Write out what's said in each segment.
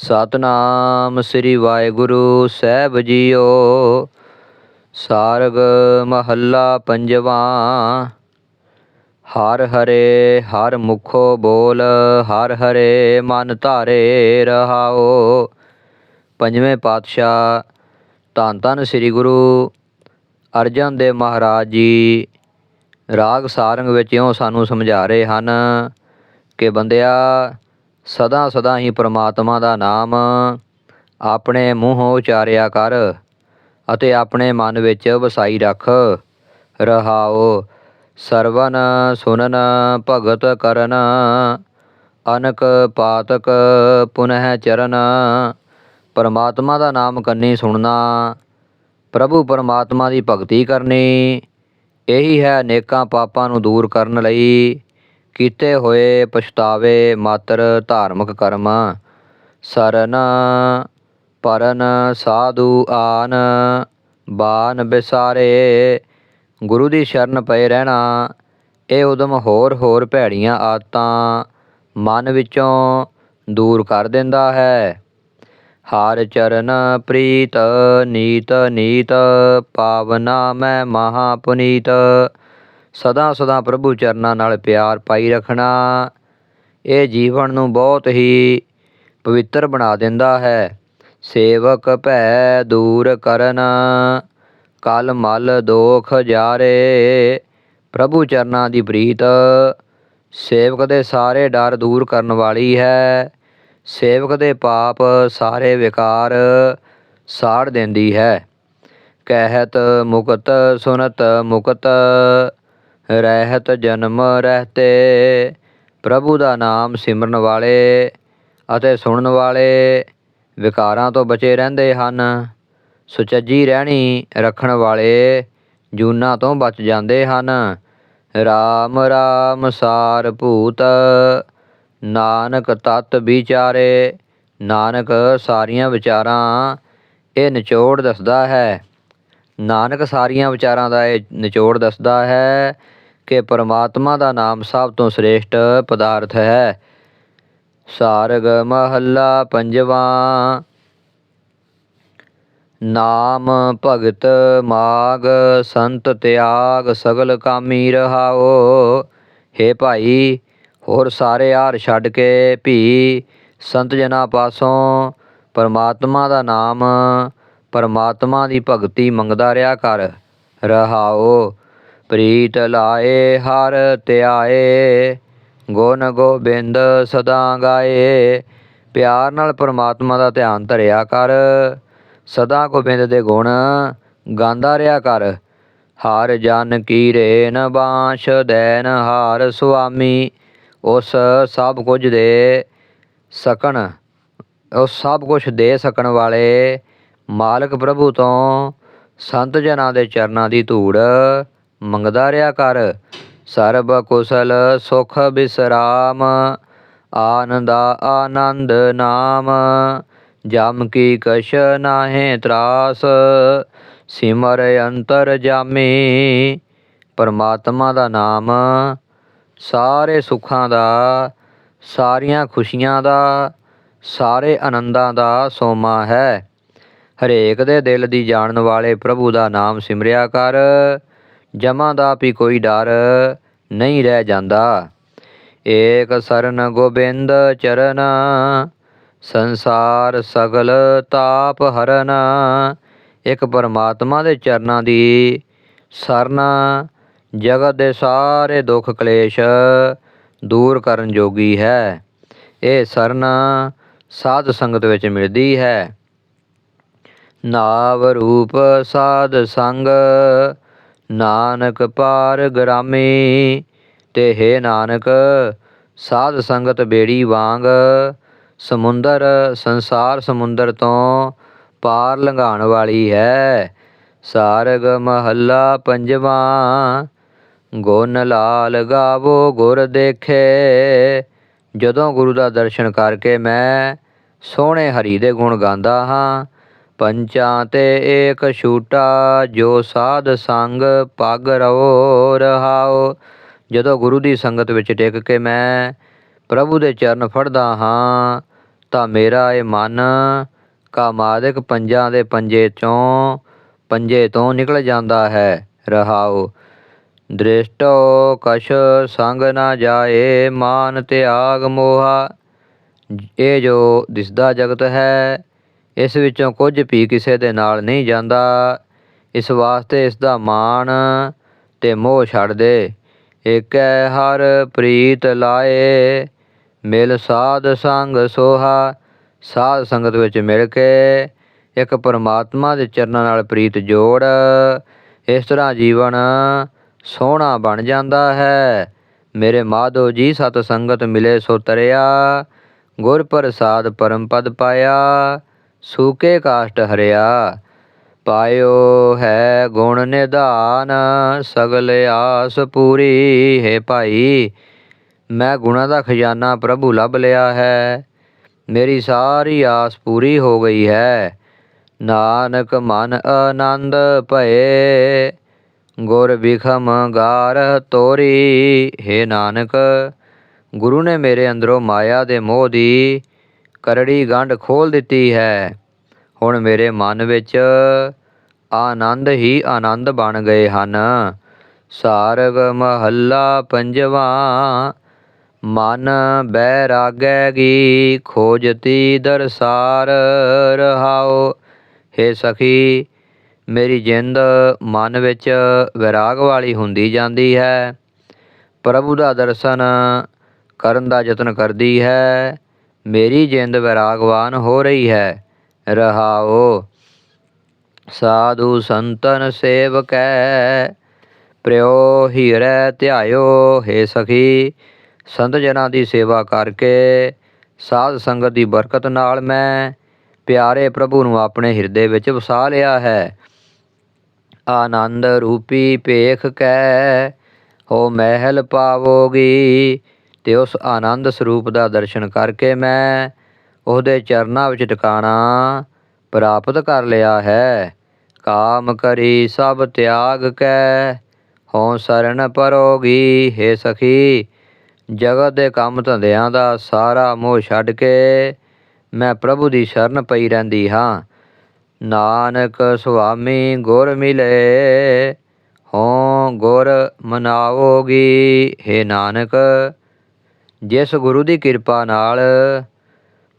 ਸਤਨਾਮ ਸ੍ਰੀ ਵਾਹਿਗੁਰੂ ਸਾਹਿਬ ਜੀਓ। ਸਾਰਗ ਮਹੱਲਾ ਪੰਜਵਾਂ। ਹਰ ਹਰੇ, ਹਰ ਮੁਖੋ ਬੋਲ, ਹਰ ਹਰੇ ਮਨ ਧਾਰੇ ਰਹਾਓ। ਪੰਜਵੇਂ ਪਾਤਸ਼ਾਹ ਧੰਨ ਧੰਨ ਸ੍ਰੀ ਗੁਰੂ ਅਰਜਨ ਦੇਵ ਮਹਾਰਾਜ ਜੀ, ਰਾਗ ਸਾਰੰਗ ਵਿੱਚ ਇਉਂ ਸਾਨੂੰ ਸਮਝਾ ਰਹੇ ਹਨ ਕਿ ਬੰਦਿਆ ਸਦਾ ਸਦਾ ਹੀ ਪ੍ਰਮਾਤਮਾ ਦਾ ਨਾਮ ਆਪਣੇ ਮੂੰਹੋਂ ਉਚਾਰਿਆ ਕਰ ਅਤੇ ਆਪਣੇ ਮਨ ਵਿੱਚ ਵਸਾਈ ਰੱਖ। ਰਹਾਓ ਸਰਵਨ ਸੁਨਨ, ਭਗਤ ਕਰਨ, ਅਨਕ ਪਾਤਕ ਪੁਨਹ ਚਰਨ। ਪਰਮਾਤਮਾ ਦਾ ਨਾਮ ਕੰਨੀ ਸੁਣਨਾ, ਪ੍ਰਭੂ ਪਰਮਾਤਮਾ ਦੀ ਭਗਤੀ ਕਰਨੀ, ਇਹੀ ਹੈ ਅਨੇਕਾਂ ਪਾਪਾਂ ਨੂੰ ਦੂਰ ਕਰਨ ਲਈ। ਕੀਤੇ ਹੋਏ ਪਛਤਾਵੇ ਮਾਤਰ ਧਾਰਮਿਕ ਕਰਮ। ਸਰਨ ਪਰਨ ਸਾਧੂ, ਆਨ, ਬਾਨ ਬਿਸਾਰੇ। ਗੁਰੂ ਦੀ ਸ਼ਰਨ ਪਏ ਰਹਿਣਾ, ਇਹ ਉਦਮ ਹੋਰ ਹੋਰ ਭੈੜੀਆਂ ਆਦਤਾਂ ਮਨ ਵਿੱਚੋਂ ਦੂਰ ਕਰ ਦਿੰਦਾ ਹੈ। ਹਰ ਚਰਨ, ਪ੍ਰੀਤ, ਨੀਤ ਨੀਤ, ਪਾਵਨਾ ਮੈਂ ਮਹਾ ਪੁਨੀਤ ਸਦਾ ਸਦਾ ਪ੍ਰਭੂ ਚਰਨਾਂ ਨਾਲ ਪਿਆਰ ਪਾਈ ਰੱਖਣਾ। ਇਹ ਜੀਵਨ ਨੂੰ ਬਹੁਤ ਹੀ ਪਵਿੱਤਰ ਬਣਾ ਦਿੰਦਾ ਹੈ। ਸੇਵਕ ਭੈ ਦੂਰ ਕਰਨ, ਕਲ ਮਲ ਦੋਖ ਜਾਰੇ। ਪ੍ਰਭੂ ਚਰਨਾਂ ਦੀ ਪ੍ਰੀਤ, ਸੇਵਕ ਦੇ ਸਾਰੇ ਡਰ ਦੂਰ ਕਰਨ ਵਾਲੀ ਹੈ। ਸੇਵਕ ਦੇ ਪਾਪ ਸਾਰੇ ਵਿਕਾਰ ਸਾੜ ਦਿੰਦੀ ਹੈ। ਕਹਿਤ ਮੁਕਤ ਸੁਨਤ ਮੁਕਤ ਰਹਿਤ ਜਨਮ ਰਹਤੇ। ਪ੍ਰਭੂ ਦਾ ਨਾਮ ਸਿਮਰਨ ਵਾਲੇ ਅਤੇ ਸੁਣਨ ਵਾਲੇ ਵਿਕਾਰਾਂ ਤੋਂ ਬਚੇ ਰਹਿੰਦੇ ਹਨ। ਸੁਚੱਜੀ ਰਹਿਣੀ ਰੱਖਣ ਵਾਲੇ ਜੂਨਾਂ ਤੋਂ ਬਚ ਜਾਂਦੇ ਹਨ। ਰਾਮ ਰਾਮ ਸਾਰ ਭੂਤ, ਨਾਨਕ ਤਤ ਵਿਚਾਰੇ। ਨਾਨਕ ਸਾਰੀਆਂ ਵਿਚਾਰਾਂ ਇਹ ਨਿਚੋੜ ਦੱਸਦਾ ਹੈ। ਨਾਨਕ ਸਾਰੀਆਂ ਵਿਚਾਰਾਂ ਦਾ ਇਹ ਨਿਚੋੜ ਦੱਸਦਾ ਹੈ। ਕਿ ਪਰਮਾਤਮਾ ਦਾ ਨਾਮ ਸਭ ਤੋਂ ਸ੍ਰੇਸ਼ਟ ਪਦਾਰਥ ਹੈ। ਸਾਰਗ ਮਹੱਲਾ ਪੰਜਵਾਂ। ਨਾਮ ਭਗਤ ਮਾਗ, ਸੰਤ ਤਿਆਗ, ਸਗਲ ਕਾਮੀ ਰਹਾਓ। ਹੇ ਭਾਈ, ਹੋਰ ਸਾਰੇ ਹਾਰ ਛੱਡ ਕੇ ਭੀ, ਸੰਤ ਜਨਾਂ ਪਾਸੋਂ ਪਰਮਾਤਮਾ ਦਾ ਨਾਮ, ਪਰਮਾਤਮਾ ਦੀ ਭਗਤੀ ਮੰਗਦਾ ਰਿਹਾ ਕਰ। ਰਹਾਓ। ਪ੍ਰੀਤ ਲਾਏ, ਹਰ ਧਿਆਏ, ਗੁਣ ਗੋਬਿੰਦ ਸਦਾ ਗਾਏ। ਪਿਆਰ ਨਾਲ ਪਰਮਾਤਮਾ ਦਾ ਧਿਆਨ ਧਰਿਆ ਕਰ, ਸਦਾ ਗੋਬਿੰਦ ਦੇ ਗੁਣ ਗਾਉਂਦਾ ਰਿਹਾ ਕਰ। ਹਰ ਜਨ ਕੀ ਰੇਨ ਬਾਂਸ਼ ਦੈਨ, ਹਾਰ ਸੁਆਮੀ, ਉਸ ਸਭ ਕੁਝ ਦੇ ਸਕਣ, ਉਸ ਸਭ ਕੁਝ ਦੇ ਸਕਣ ਵਾਲੇ ਮਾਲਕ ਪ੍ਰਭੂ ਤੋਂ ਸੰਤ ਜਨਾਂ ਦੇ ਚਰਨਾਂ ਦੀ ਧੂੜ ਮੰਗਦਾ ਰਿਹਾ ਕਰ। ਸਰਬ ਕੁਸਲ ਸੁਖ ਬਿਸਰਾਮ, ਆਨੰਦਾ ਆਨੰਦ ਨਾਮ। ਜਮ ਕੀ ਕਛ ਨਾਹੇ ਤਰਾਸ, ਸਿਮਰ ਅੰਤਰ ਜਾਮੀ। ਪਰਮਾਤਮਾ ਦਾ ਨਾਮ ਸਾਰੇ ਸੁੱਖਾਂ ਦਾ, ਸਾਰੀਆਂ ਖੁਸ਼ੀਆਂ ਦਾ, ਸਾਰੇ ਆਨੰਦਾਂ ਦਾ ਸੋਮਾ ਹੈ। ਹਰੇਕ ਦੇ ਦਿਲ ਦੀ ਜਾਣਨ ਵਾਲੇ ਪ੍ਰਭੂ ਦਾ ਨਾਮ ਸਿਮਰਿਆ ਕਰ। ਜਮਾਂ ਦਾ ਵੀ ਕੋਈ ਡਰ ਨਹੀਂ ਰਹਿ ਜਾਂਦਾ। ਏਕ ਸਰਨ ਗੋਬਿੰਦ ਚਰਨ, ਸੰਸਾਰ ਸਗਲ ਤਾਪ ਹਰਨ। ਇੱਕ ਪਰਮਾਤਮਾ ਦੇ ਚਰਨਾਂ ਦੀ ਸਰਨ, ਜਗਤ ਦੇ ਸਾਰੇ ਦੁੱਖ ਕਲੇਸ਼ ਦੂਰ ਕਰਨ ਜੋਗੀ ਹੈ। ਇਹ ਸਰਨ ਸਾਧ ਸੰਗਤ ਵਿੱਚ ਮਿਲਦੀ ਹੈ। ਨਾਵ ਰੂਪ ਸਾਧ ਸੰਗ ਨਾਨਕ ਪਾਰ ਗ੍ਰਾਮੀ, ਤੇ ਹੈ ਨਾਨਕ, ਸਾਧ ਸੰਗਤ ਬੇੜੀ ਵਾਂਗ, ਸਮੁੰਦਰ, ਸੰਸਾਰ ਸਮੁੰਦਰ ਤੋਂ ਪਾਰ ਲੰਘਾਉਣ ਵਾਲੀ ਹੈ। ਸਾਰਗ ਮਹੱਲਾ ਪੰਜਵਾਂ, ਗੁਣ ਲਾਲ ਗਾਵੋ ਗੁਰ ਦੇਖੇ। ਜਦੋਂ ਗੁਰੂ ਦਾ ਦਰਸ਼ਨ ਕਰਕੇ ਮੈਂ ਸੋਹਣੇ ਹਰੀ ਦੇ ਗੁਣ ਗਾਉਂਦਾ ਹਾਂ ਪੰਚਾਂ ਤੇ ਏਕ ਛੂਟਾ, ਜੋ ਸਾਧ ਸੰਗ ਪਗ ਰਵੋ ਰਹਾਓ। ਜਦੋਂ ਗੁਰੂ ਦੀ ਸੰਗਤ ਵਿੱਚ ਟਿਕ ਕੇ ਮੈਂ ਪ੍ਰਭੂ ਦੇ ਚਰਨ ਫੜਦਾ ਹਾਂ, ਤਾਂ ਮੇਰਾ ਇਹ ਮਨ ਕਾਮਾਦਿਕ ਪੰਜਾਂ ਦੇ ਪੰਜੇ ਚੋਂ ਪੰਜੇ ਤੋਂ ਨਿਕਲ ਜਾਂਦਾ ਹੈ, ਰਹਾਓ। ਦ੍ਰਿਸ਼ਟੋ ਕਛ ਸੰਗ ਨਾ ਜਾਏ, ਮਾਨ ਤਿਆਗ ਮੋਹਾ। ਇਹ ਜੋ ਦਿਸਦਾ ਜਗਤ ਹੈ ਇਸ ਵਿੱਚੋਂ ਕੁਝ ਵੀ ਕਿਸੇ ਦੇ ਨਾਲ ਨਹੀਂ ਜਾਂਦਾ। ਇਸ ਵਾਸਤੇ ਇਸ ਦਾ ਮਾਣ ਤੇ ਮੋਹ ਛੱਡ ਦੇ। ਏਕੈ ਹਰ ਪ੍ਰੀਤ ਲਾਏ, ਮਿਲ ਸਾਧ ਸੰਗ ਸੋਹਾ। ਸਾਧ ਸੰਗਤ ਵਿੱਚ ਮਿਲ ਕੇ ਇੱਕ ਪਰਮਾਤਮਾ ਦੇ ਚਰਨਾਂ ਨਾਲ ਪ੍ਰੀਤ ਜੋੜ। ਇਸ ਤਰ੍ਹਾਂ ਜੀਵਨ ਸੋਹਣਾ ਬਣ ਜਾਂਦਾ ਹੈ। ਮੇਰੇ ਮਾਧੋ ਜੀ ਸਤ ਸੰਗਤ ਮਿਲੇ ਸੋ ਤਰਿਆ, ਗੁਰ ਪ੍ਰਸਾਦ ਪਰਮ ਪਦ ਪਾਇਆ। ਸੂਕੇ ਕਾਸ਼ਟ ਹਰਿਆ, ਪਾਇਓ ਹੈ ਗੁਣ ਨਿਧਾਨ, ਸਗਲ ਆਸ ਪੂਰੀ ਹੈ ਭਾਈ। ਮੈਂ ਗੁਣਾ ਦਾ ਖਜ਼ਾਨਾ ਪ੍ਰਭੂ ਲੱਭ ਲਿਆ ਹੈ, ਮੇਰੀ ਸਾਰੀ ਆਸ ਪੂਰੀ ਹੋ ਗਈ ਹੈ। ਨਾਨਕ ਮਨ ਆਨੰਦ ਭਏ, ਗੁਰ ਵਿਖਮ ਗਾਰ ਤੋਰੀ। ਹੈ ਨਾਨਕ, ਗੁਰੂ ਨੇ ਮੇਰੇ ਅੰਦਰੋਂ ਮਾਇਆ ਦੇ ਮੋਹ ਦੀ ਕਰੜੀ ਗੰਢ ਖੋਲ ਦਿੱਤੀ ਹੈ। ਹੁਣ ਮੇਰੇ ਮਨ ਵਿੱਚ ਆਨੰਦ ਹੀ ਆਨੰਦ ਬਣ ਗਏ ਹਨ। ਸਾਰਗ ਮਹੱਲਾ ਪੰਜਵਾਂ, ਮਨ ਬੈਰਾਗੈ ਗੀ ਖੋਜਤੀ ਦਰਸਾਰ ਰਹਾਓ। ਹੇ ਸਖੀ, ਮੇਰੀ ਜਿੰਦ ਮਨ ਵਿੱਚ ਵਿਰਾਗ ਵਾਲੀ ਹੁੰਦੀ ਜਾਂਦੀ ਹੈ। ਪ੍ਰਭੂ ਦਾ ਦਰਸ਼ਨ ਕਰਨ ਦਾ ਯਤਨ ਕਰਦੀ ਹੈ। ਮੇਰੀ ਜਿੰਦ ਵਿਰਾਗਵਾਨ ਹੋ ਰਹੀ ਹੈ। ਰਹਾਓ, ਸਾਧੂ ਸੰਤਨ ਸੇਵਕੈ, ਪ੍ਰਿਓ ਹੀਰੈ ਧਿਆਇਓ, ਹੈ ਸਖੀ, ਸੰਤ ਜਨਾਂ ਦੀ ਸੇਵਾ ਕਰਕੇ, ਸਾਧ ਸੰਗਤ ਦੀ ਬਰਕਤ ਨਾਲ ਮੈਂ ਪਿਆਰੇ ਪ੍ਰਭੂ ਨੂੰ ਆਪਣੇ ਹਿਰਦੇ ਵਿੱਚ ਵਸਾ ਲਿਆ ਹੈ। ਆਨੰਦ ਰੂਪੀ ਭੇਖ ਕੈ, ਹੋ ਮਹਿਲ ਪਾਵੋਗੀ ਤੇ ਉਸ ਆਨੰਦ ਸਰੂਪ ਦਾ ਦਰਸ਼ਨ ਕਰਕੇ ਮੈਂ ਉਹਦੇ ਚਰਨਾਂ ਵਿੱਚ ਟਿਕਾਣਾ ਪ੍ਰਾਪਤ ਕਰ ਲਿਆ ਹੈ। ਕਾਮ ਕਰੀ ਸਭ ਤਿਆਗ ਕੈ, ਹਉ ਸਰਣ ਪਰੋਗੀ ਹੈ ਸਖੀ। ਜਗਤ ਦੇ ਕੰਮ ਧੰਦਿਆਂ ਦਾ ਸਾਰਾ ਮੋਹ ਛੱਡ ਕੇ ਮੈਂ ਪ੍ਰਭੂ ਦੀ ਸ਼ਰਨ ਪਈ ਰਹਿੰਦੀ ਹਾਂ। ਨਾਨਕ ਸੁਆਮੀ ਗੁਰ ਮਿਲੇ ਹੋ ਗੁਰ ਮਨਾਵੋਗੀ, ਹੈ ਨਾਨਕ। ਜਿਸ ਗੁਰੂ ਦੀ ਕਿਰਪਾ ਨਾਲ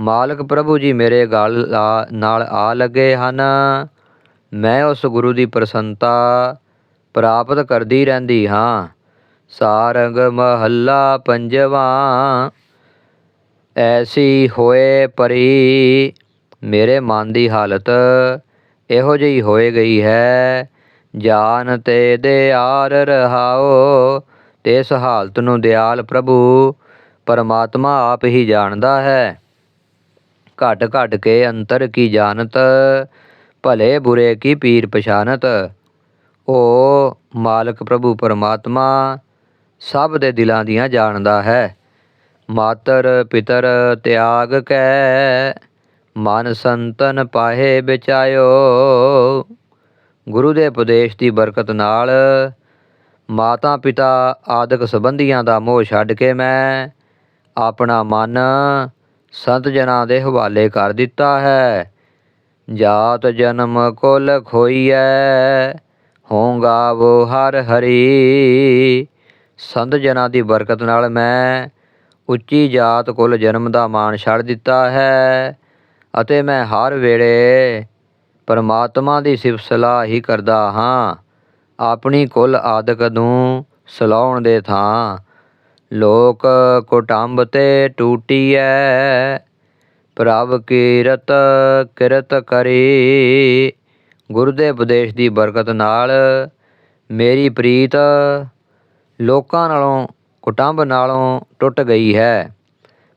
ਮਾਲਕ ਪ੍ਰਭੂ ਜੀ ਮੇਰੇ ਗਲ ਆ- ਨਾਲ ਆ ਲੱਗੇ ਹਨ, ਮੈਂ ਉਸ ਗੁਰੂ ਦੀ ਪ੍ਰਸੰਨਤਾ ਪ੍ਰਾਪਤ ਕਰਦੀ ਰਹਿੰਦੀ ਹਾਂ। ਸਾਰੰਗ ਮਹੱਲਾ ਪੰਜਵਾਂ, ਐਸੀ ਹੋਏ ਪਰੀ, ਮੇਰੇ ਮਨ ਦੀ ਹਾਲਤ ਇਹੋ ਜਿਹੀ ਹੋਏ ਗਈ ਹੈ। ਜਾਨ ਤੇ ਦਿਆਰ ਰਹਾਓ, ਤੇ ਇਸ ਹਾਲਤ ਨੂੰ ਦਿਆਲ ਪ੍ਰਭੂ ਪਰਮਾਤਮਾ ਆਪ ਹੀ ਜਾਣਦਾ ਹੈ। ਘਟ ਘਟ ਕੇ ਅੰਤਰ ਕੀ ਜਾਣਤ? ਭਲੇ ਬੁਰੇ ਕੀ ਪੀਰ ਪਛਾਨਤ? ਉਹ ਮਾਲਕ ਪ੍ਰਭੂ ਪਰਮਾਤਮਾ, ਸਭ ਦੇ ਦਿਲਾਂ ਦੀਆਂ ਜਾਣਦਾ ਹੈ। ਮਾਤਰ ਪਿਤਰ ਤਿਆਗ ਕੈ, ਮਨ ਸੰਤਨ ਪਾਹੇ ਵਿਚਾਇਓ ਗੁਰੂ ਦੇ ਉਪਦੇਸ਼ ਦੀ ਬਰਕਤ ਨਾਲ ਮਾਤਾ ਪਿਤਾ ਆਦਿਕ ਸੰਬੰਧੀਆਂ ਦਾ ਮੋਹ ਛੱਡ ਕੇ ਮੈਂ ਆਪਣਾ ਮਨ ਸੰਤ ਜਨਾਂ ਦੇ ਹਵਾਲੇ ਕਰ ਦਿੱਤਾ ਹੈ। ਜਾਤ ਜਨਮ ਕੁਲ ਖੋਈਐ, ਹੋਂਗਾ ਵੋ ਹਰ ਹਰੀ। ਸੰਤ ਜਨਾਂ ਦੀ ਬਰਕਤ ਨਾਲ ਮੈਂ ਉੱਚੀ ਜਾਤ ਕੁਲ ਜਨਮ ਦਾ ਮਾਣ ਛੱਡ ਦਿੱਤਾ ਹੈ ਅਤੇ ਮੈਂ ਹਰ ਵੇਲੇ ਪਰਮਾਤਮਾ ਦੀ ਸਿਫਤ ਸਲਾਹ ਹੀ ਕਰਦਾ ਹਾਂ। ਆਪਣੀ ਕੁੱਲ ਆਦਿਕ ਨੂੰ ਸਲਾਉਣ ਦੇ ਥਾਂ ਲੋਕ ਕੁਟੰਬ ਤੇ ਟੂਟੀਐ, ਪ੍ਰਭ ਕੀਰਤ ਕਿਰਤ ਕਰੀ। ਗੁਰੂ ਦੇ ਉਪਦੇਸ਼ ਦੀ ਬਰਕਤ ਨਾਲ ਮੇਰੀ ਪ੍ਰੀਤ ਲੋਕਾਂ ਨਾਲੋਂ, ਕੁਟੰਬ ਨਾਲੋਂ ਟੁੱਟ ਗਈ ਹੈ।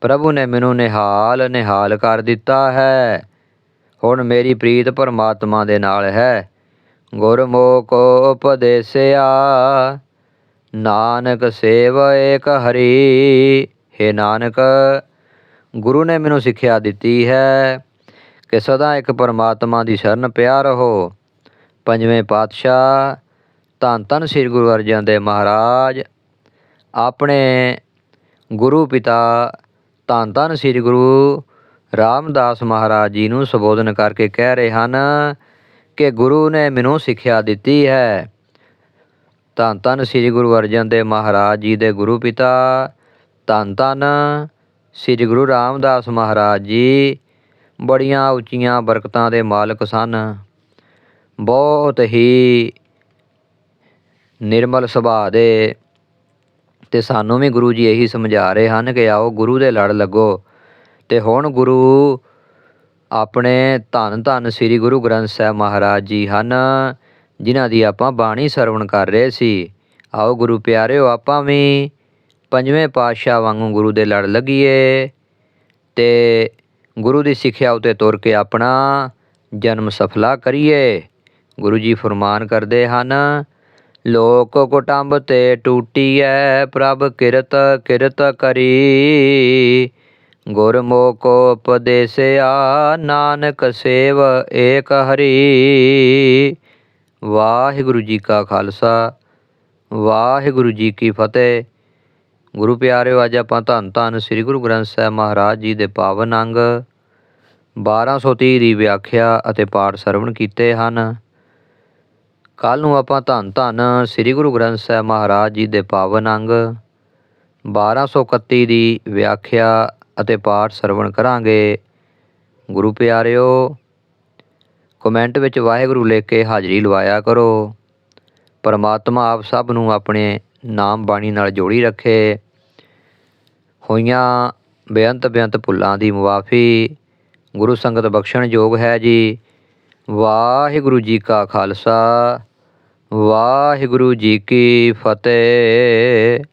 ਪ੍ਰਭੂ ਨੇ ਮੈਨੂੰ ਨਿਹਾਲ ਨਿਹਾਲ ਕਰ ਦਿੱਤਾ ਹੈ। ਹੁਣ ਮੇਰੀ ਪ੍ਰੀਤ ਪਰਮਾਤਮਾ ਦੇ ਨਾਲ ਹੈ। ਗੁਰਮੁਖ ਉਪਦੇਸਿਆ ਨਾਨਕ ਸੇਵ ਏਕ ਹਰੀ। ਹੈ ਨਾਨਕ, ਗੁਰੂ ਨੇ ਮੈਨੂੰ ਸਿੱਖਿਆ ਦਿੱਤੀ ਹੈ ਕਿ ਸਦਾ ਇੱਕ ਪਰਮਾਤਮਾ ਦੀ ਸ਼ਰਨ ਪਿਆ ਰਹੋ। ਪੰਜਵੇਂ ਪਾਤਸ਼ਾਹ, ਧੰਨ ਧੰਨ ਸ੍ਰੀ ਗੁਰੂ ਅਰਜਨ ਦੇਵ ਮਹਾਰਾਜ। ਆਪਣੇ ਗੁਰੂ ਪਿਤਾ, ਧੰਨ ਧੰਨ ਸ੍ਰੀ ਗੁਰੂ ਰਾਮਦਾਸ ਮਹਾਰਾਜ ਜੀ ਨੂੰ ਸੰਬੋਧਨ ਕਰਕੇ ਕਹਿ ਰਹੇ ਹਨ ਕਿ ਗੁਰੂ ਨੇ ਮੈਨੂੰ ਸਿੱਖਿਆ ਦਿੱਤੀ ਹੈ। ਧੰਨ ਧੰਨ ਸ੍ਰੀ ਗੁਰੂ ਅਰਜਨ ਦੇਵ ਮਹਾਰਾਜ ਜੀ ਦੇ ਗੁਰੂ ਪਿਤਾ, ਧੰਨ ਧੰਨ ਸ੍ਰੀ ਗੁਰੂ ਰਾਮਦਾਸ ਮਹਾਰਾਜ ਜੀ। ਬੜੀਆਂ ਉੱਚੀਆਂ ਬਰਕਤਾਂ ਦੇ ਮਾਲਕ ਸਨ। ਬਹੁਤ ਹੀ ਨਿਰਮਲ ਸੁਭਾਅ ਦੇ ਤੇ ਸਾਨੂੰ ਵੀ ਗੁਰੂ ਜੀ ਇਹੀ ਸਮਝਾ ਰਹੇ ਹਨ ਕਿ ਆਓ ਗੁਰੂ ਦੇ ਲੜ ਲੱਗੋ। ਤੇ ਹੁਣ ਗੁਰੂ ਆਪਣੇ ਧੰਨ ਧੰਨ ਸ੍ਰੀ ਗੁਰੂ ਗ੍ਰੰਥ ਸਾਹਿਬ ਮਹਾਰਾਜ ਜੀ ਹਨ। ਜਿਨ੍ਹਾਂ ਦੀ ਆਪਾਂ ਬਾਣੀ ਸਰਵਣ ਕਰ ਰਹੇ ਸੀ। ਆਓ ਗੁਰੂ ਪਿਆਰਿਓ, ਆਪਾਂ ਵੀ ਪੰਜਵੇਂ ਪਾਤਸ਼ਾਹ ਵਾਂਗੂ ਗੁਰੂ ਦੇ ਲੜ ਲੱਗੀਏ ਤੇ ਗੁਰੂ ਦੀ ਸਿੱਖਿਆ ਉਤੇ ਤੁਰ ਕੇ ਆਪਣਾ ਜਨਮ ਸਫਲਾ ਕਰੀਏ। ਗੁਰੂ ਜੀ ਫਰਮਾਨ ਕਰਦੇ ਹਨ, ਲੋਕ ਕੁਟੰਬ ਤੇ ਟੂਟੀਐ, ਪ੍ਰਭ ਕਿਰਤ ਕਿਰਤ ਕਰੀ। ਗੁਰਮੁਖ ਉਪਦੇਸਿਆ, ਨਾਨਕ ਸੇਵ ਏਕ ਹਰੀ। ਵਾਹਿਗੁਰੂ ਜੀ ਕਾ ਖਾਲਸਾ, ਵਾਹਿਗੁਰੂ ਜੀ ਕੀ ਫਤਿਹ। ਗੁਰੂ ਪਿਆਰਿਓ, ਅੱਜ ਆਪਾਂ ਧੰਨ ਧੰਨ ਸ੍ਰੀ ਗੁਰੂ ਗ੍ਰੰਥ ਸਾਹਿਬ ਮਹਾਰਾਜ ਜੀ ਦੇ ਪਾਵਨ ਅੰਗ 1230 ਦੀ ਵਿਆਖਿਆ ਅਤੇ ਪਾਠ ਸਰਵਣ ਕੀਤੇ ਹਨ। ਕੱਲ ਨੂੰ ਆਪਾਂ ਧੰਨ ਧੰਨ ਸ੍ਰੀ ਗੁਰੂ ਗ੍ਰੰਥ ਸਾਹਿਬ ਮਹਾਰਾਜ ਜੀ ਦੇ ਪਾਵਨ ਅੰਗ 1231 ਦੀ ਵਿਆਖਿਆ ਅਤੇ ਪਾਠ ਸਰਵਣ ਕਰਾਂਗੇ। ਗੁਰੂ ਪਿਆਰਿਓ ਕਮੈਂਟ ਵਿੱਚ ਵਾਹਿਗੁਰੂ ਲਿਖ ਕੇ ਹਾਜ਼ਰੀ ਲਵਾਇਆ ਕਰੋ। ਪਰਮਾਤਮਾ ਆਪ ਸਭ ਨੂੰ ਆਪਣੇ ਨਾਮ ਬਾਣੀ ਨਾਲ ਜੋੜੀ ਰੱਖੇ। ਹੋਈਆਂ ਬੇਅੰਤ ਬੇਅੰਤ ਭੁੱਲਾਂ ਦੀ ਮੁਆਫੀ। ਗੁਰੂ ਸੰਗਤ ਬਖਸ਼ਣ ਯੋਗ ਹੈ ਜੀ। ਵਾਹਿਗੁਰੂ ਜੀ ਕਾ ਖਾਲਸਾ। ਵਾਹਿਗੁਰੂ ਜੀ ਕੀ ਫਤਿਹ।